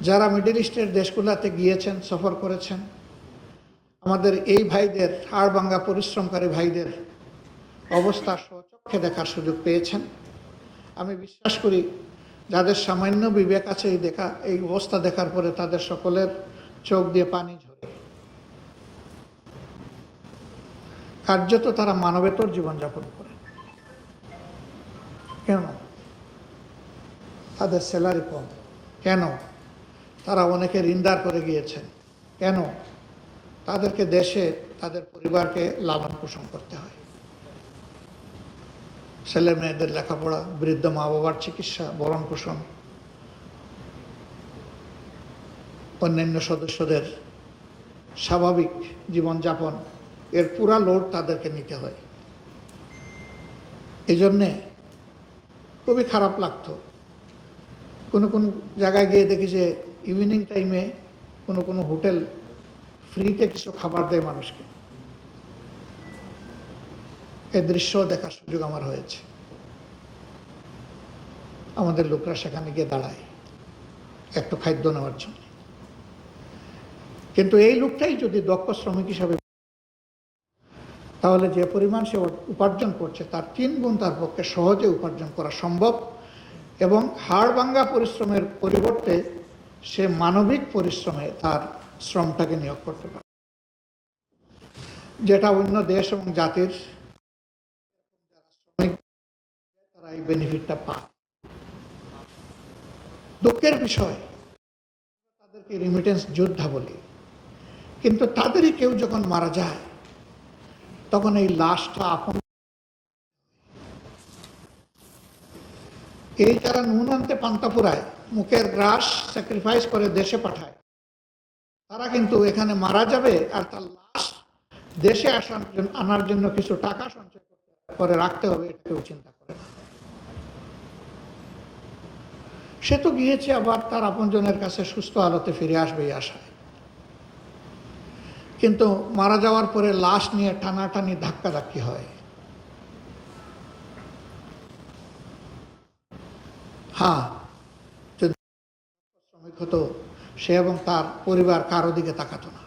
যারা মিডল ইস্টের দেশগুলোতে গিয়েছেন, সফর করেছেন, আমাদের এই ভাইদের হাড় ভাঙ্গা পরিশ্রমকারী ভাইদের অবস্থা স্বচক্ষে দেখার সুযোগ পেয়েছেন। আমি বিশ্বাস করি, যাদের সামান্য বিবেক আছে এই দেখা, এই অবস্থা দেখার পরে তাদের সকলের চোখ দিয়ে পানি ঝরে। কার্যত তারা মানবেতর জীবনযাপন করে। কেন? তাদের স্যালারি কম। কেন? তারা অনেকে ঋণদার করে গিয়েছেন। কেন? তাদেরকে দেশে, তাদের পরিবারকে লালন পোষণ করতে হয়। ছেলে মেয়েদের লেখাপড়া, বৃদ্ধ মা বাবার চিকিৎসা বরণ পোষণ। অন্যান্য সদস্যদের স্বাভাবিক জীবনযাপন, এর পুরা লোড তাদেরকে নিতে হয়। এই জন্যে খুবই খারাপ লাগতো। কোনো কোনো জায়গায় গিয়ে দেখি যে ইভিনিং টাইমে কোনো কোনো হোটেল ফ্রিতে কিছু খাবার দেয় মানুষকে। এ দৃশ্য দেখার সুযোগ আমার হয়েছে। আমাদের লোকরা সেখানে গিয়ে দাঁড়ায়, একটু খাদ্য নেওয়ার জন্য। কিন্তু এই লোকটাই যদি দক্ষ শ্রমিক হিসাবে তাহলে যে পরিমাণ সে উপার্জন করছে, তার তিন গুণ তার পক্ষে সহজে উপার্জন করা সম্ভব এবং হাড় ভাঙ্গা পরিশ্রমের পরিবর্তে সে মানবিক পরিশ্রমে তার শ্রমটাকে নিয়োগ করতে পারে। যেটা অন্য দেশ এবং জাতির তারা এই বেনিফিটটা পায়। দুঃখের বিষয়, তাদেরকে রিমিটেন্স যোদ্ধা বলি। কিন্তু তাদেরই কেউ যখন মারা যায়, তখন এই লাশটা আপন এই তারা নুন আনতে পান্তা ফুরায় মুখের গ্রাস স্যাক্রিফাইস করে দেশে পাঠায়। তারা কিন্তু এখানে মারা যাবে আর তার লাশ দেশে আসার জন্য আনার জন্য কিছু টাকা সঞ্চয় করে রাখতে হবে, এটা কেউ চিন্তা করে না। সে তো গিয়েছে আবার তার আপনজনের কাছে সুস্থ আলোতে ফিরে আসবে এই আশায়। কিন্তু মারা যাওয়ার পরে লাশ নিয়ে টানাটানি ধাক্কাধাক্কি হয়। হ্যাঁ যদি শ্রমিক হতো, সে এবং তার পরিবার কারও দিকে তাকাতো না।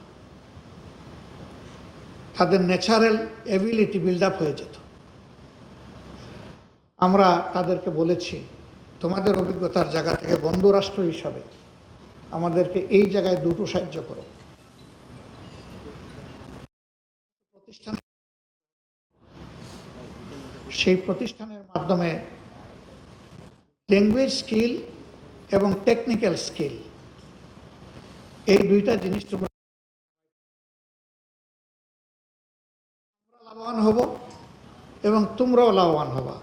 তাদের ন্যাচারাল এবিলিটি বিল্ড আপ হয়ে যেত। আমরা তাদেরকে বলেছি, তোমাদের অভিজ্ঞতার জায়গা থেকে বন্ধু রাষ্ট্র হিসাবে আমাদেরকে এই জায়গায় দুটো সাহায্য করো। প্রতিষ্ঠান সেই প্রতিষ্ঠানের মাধ্যমে ল্যাঙ্গুয়েজ স্কিল এবং টেকনিক্যাল স্কিল এই দুইটা জিনিস তোমরা লাভবান হব এবং তোমরাও লাভবান হবা।